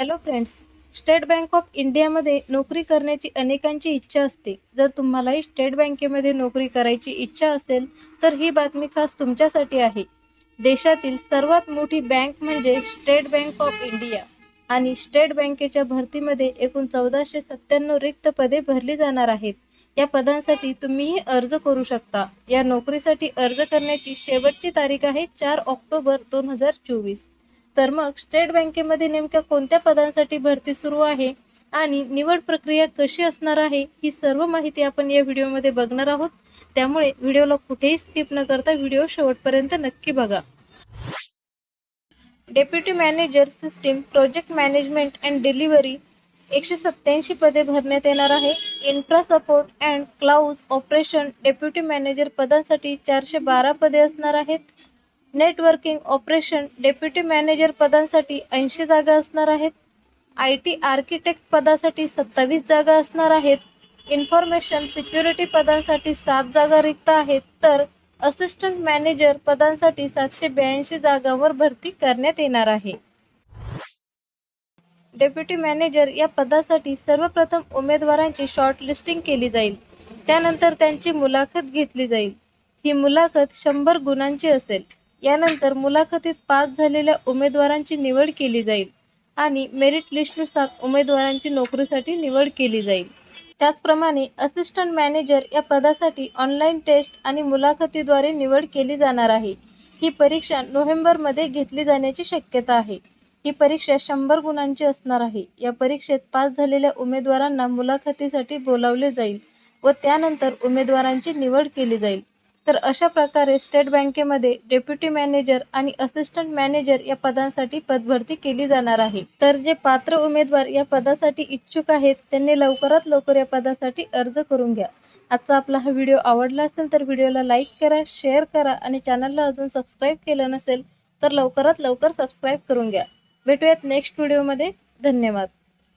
Hello friends state bank of इंडियामध्ये नोकरी करण्याची अनेकांची इच्छा असते. जर तुम्हालाही स्टेट बँकेमध्ये नोकरी करायची इच्छा असेल तर ही बातमी खास तुमच्यासाठी आहे. देशातील सर्वात मोठी बँक म्हणजे स्टेट बँक ऑफ इंडिया आणि स्टेट बँकेच्या भरतीमध्ये एकूण चौदाशे सत्त्याण्णव रिक्त पदे भरली जाणार आहेत. या पदांसाठी तुम्हीही अर्ज करू शकता. या नोकरीसाठी अर्ज करण्याची शेवटची तारीख आहे चार ऑक्टोबर दोन हजार चोवीस. तर मग स्टेट बँकेमध्ये नेमक्या कोणत्या पदांसाठी भरती सुरू आहे आणि निवड प्रक्रिया कशी असणार आहे ही सर्व माहिती आपण या व्हिडिओमध्ये बघणार आहोत. त्यामुळे व्हिडिओला कुठेही स्किप न करता व्हिडिओ शेवटपर्यंत नक्की बघा. Deputy manager system project management and delivery एकशे सत्याऐंशी पदे भरण्यात येणार आहे. Infra support and cloud operation deputy manager पदांसाठी चारशे बारा पदे असणार आहेत. नेटवर्किंग ऑपरेशन डेप्युटी मॅनेजर पदांसाठी ऐंशी जागा असणार आहेत. आय टी आर्किटेक्ट पदासाठी सत्तावीस जागा असणार आहेत. इन्फॉर्मेशन सिक्युरिटी पदांसाठी सात जागा रिक्त आहेत. तर असिस्टंट मॅनेजर पदांसाठी सातशे ब्याऐंशी जागांवर भरती करण्यात येणार आहे. डेप्युटी मॅनेजर या पदासाठी सर्वप्रथम उमेदवारांची शॉर्टलिस्टिंग केली जाईल. त्यानंतर त्यांची मुलाखत घेतली जाईल. ही मुलाखत शंभर गुणांची असेल. यानंतर मुलाखतीत पास झालेल्या उमेदवारांची निवड केली जाईल आणि मेरिट लिस्टनुसार उमेदवारांची नोकरीसाठी निवड केली जाईल. त्याचप्रमाणे असिस्टंट मॅनेजर या पदासाठी ऑनलाईन टेस्ट आणि मुलाखतीद्वारे निवड केली जाणार आहे. ही परीक्षा नोव्हेंबरमध्ये घेतली जाण्याची शक्यता आहे. ही परीक्षा शंभर गुणांची असणार आहे. या परीक्षेत पास झालेल्या उमेदवारांना मुलाखतीसाठी बोलावले जाईल व त्यानंतर उमेदवारांची निवड केली जाईल. तर अशा प्रकारे स्टेट बँकेमध्ये डेप्युटी मॅनेजर आणि असिस्टंट मॅनेजर या पदांसाठी पदभरती केली जाणार आहे. तर जे पात्र उमेदवार या पदासाठी इच्छुक आहेत त्यांनी लवकरात लवकर या पदासाठी अर्ज करून घ्या. आजचा आपला हा व्हिडिओ आवडला असेल तर व्हिडिओला लाईक करा शेअर करा आणि चॅनलला अजून सबस्क्राईब केलं नसेल तर लवकरात लवकर सबस्क्राईब करून घ्या. भेटूयात नेक्स्ट व्हिडिओमध्ये धन्यवाद.